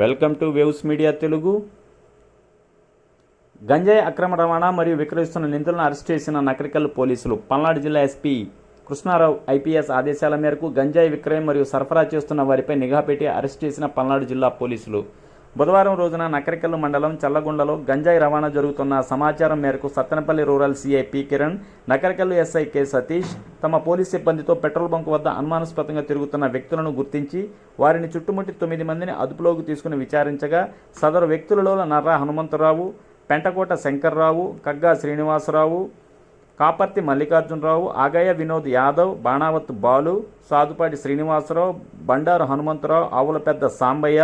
Welcome to Waves Media Telugu. గంజాయి అక్రమ రవాణా మరియు విక్రయిస్తున్న నిందితులను అరెస్ట్ చేసిన నకరికల్ పోలీసులు పల్నాడు జిల్లా ఎస్పీ కృష్ణారావు ఐపీఎస్ ఆదేశాల మేరకు గంజాయి విక్రయం మరియు సరఫరా చేస్తున్న వారిపై నిఘా పెట్టి అరెస్ట్ చేసిన పల్నాడు జిల్లా పోలీసులు. బుధవారం రోజున నకరికల్లు మండలం చల్లగుండలో గంజాయి రవాణా జరుగుతున్న సమాచారం మేరకు Sattenapalli rural CI P Kiran Nakarikallu SI K Satish తమ పోలీస్ సిబ్బందితో పెట్రోల్ బంక్ వద్ద అనుమానాస్పదంగా తిరుగుతున్న వ్యక్తులను గుర్తించి వారిని చుట్టుముట్టి తొమ్మిది మందిని అదుపులోకి తీసుకుని విచారించగా సదరు వ్యక్తులలో నర్రా హనుమంతరావు పెంటకోట శంకర్రావు కగ్గా శ్రీనివాసరావు కాపర్తి మల్లికార్జునరావు ఆగయ్య వినోద్ యాదవ్ బాణావత్ బాలు సాదుపాటి శ్రీనివాసరావు బండారు హనుమంతరావు ఆవుల పెద్ద సాంబయ్య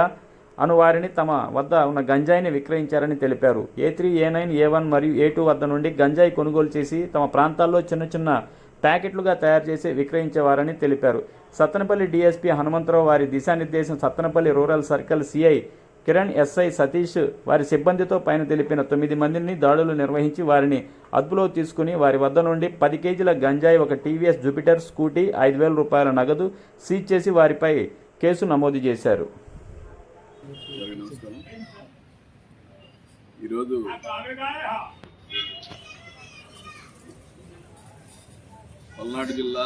అను వారిని తమ వద్ద ఉన్న గంజాయిని విక్రయించారని తెలిపారు. A three A nine A one మరియు ఏ టూ వద్ద నుండి గంజాయి కొనుగోలు చేసి తమ ప్రాంతాల్లో చిన్న చిన్న ప్యాకెట్లుగా తయారు చేసి విక్రయించేవారని తెలిపారు. సత్తనపల్లి డీఎస్పీ హనుమంతరావు వారి దిశానిర్దేశం Sattanapalli rural circle CI Kiran SI Satish వారి సిబ్బందితో పైన తెలిపిన తొమ్మిది మందిని దాడులు నిర్వహించి వారిని అదుపులో తీసుకుని వారి వద్ద నుండి పది కేజీల గంజాయి ఒక టీవీఎస్ జూపిటర్ స్కూటీ ఐదు వేల రూపాయల నగదు సీజ్ చేసి వారిపై కేసు నమోదు చేశారు. నమస్కారం. ఈరోజు పల్నాడు జిల్లా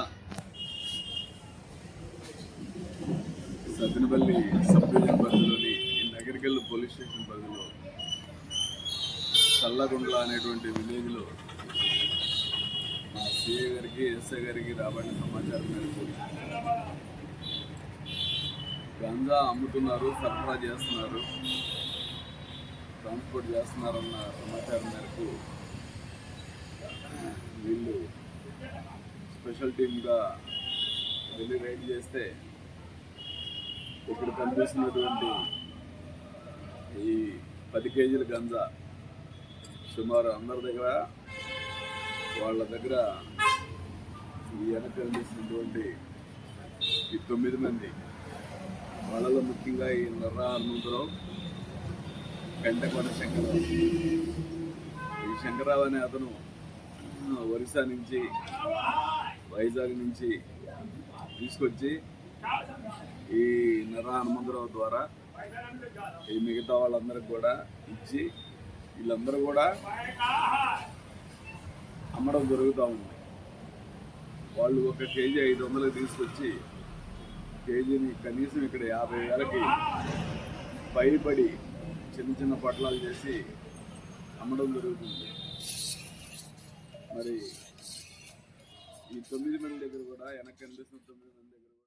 సత్తినపల్లి సబ్ డివిజన్ పరిధిలోని ఈ పోలీస్ స్టేషన్ పరిధిలో చల్లగుండ్ల అనేటువంటి విలేజ్లో మా సిఏ గారికి ఎస్ఐ గారికి రాబడిన సమాచారం మేరకు గంజా అమ్ముతున్నారు సరఫరా చేస్తున్నారు ట్రాన్స్పోర్ట్ చేస్తున్నారన్న సమాచారం మేరకు వీళ్ళు స్పెషల్ టీమ్గా వెళ్ళి రైడ్ చేస్తే ఇక్కడ కనిపిస్తున్నటువంటి ఈ పది కేజీల గంజా సుమారు అందరి దగ్గర వాళ్ళ దగ్గర ఈ వెనక కనిపిస్తున్నటువంటి ఈ తొమ్మిది మంది వాళ్ళలో ముఖ్యంగా ఈ నర్రా హనుమంతరావు పెంటకొండ శంకరరావు. ఈ శంకరరావు అనే అతను ఒరిస్సా నుంచి వైజాగ్ నుంచి తీసుకొచ్చి ఈ నర్రా హనుమంతరావు ద్వారా ఈ మిగతా వాళ్ళందరికి కూడా ఇచ్చి వీళ్ళందరూ కూడా అమ్మడం జరుగుతూ ఉంది. వాళ్ళు ఒక కేజీ ఐదు వందలకు తీసుకొచ్చి కేజీని కనీసం ఇక్కడ యాభై వేలకి భయపడి చిన్న చిన్న పట్లాలు చేసి అమ్మడం జరుగుతుంది. మరి ఈ తొమ్మిది మంది దగ్గర కూడా వెనక్కి అనిపిస్తున్న తొమ్మిది మంది దగ్గర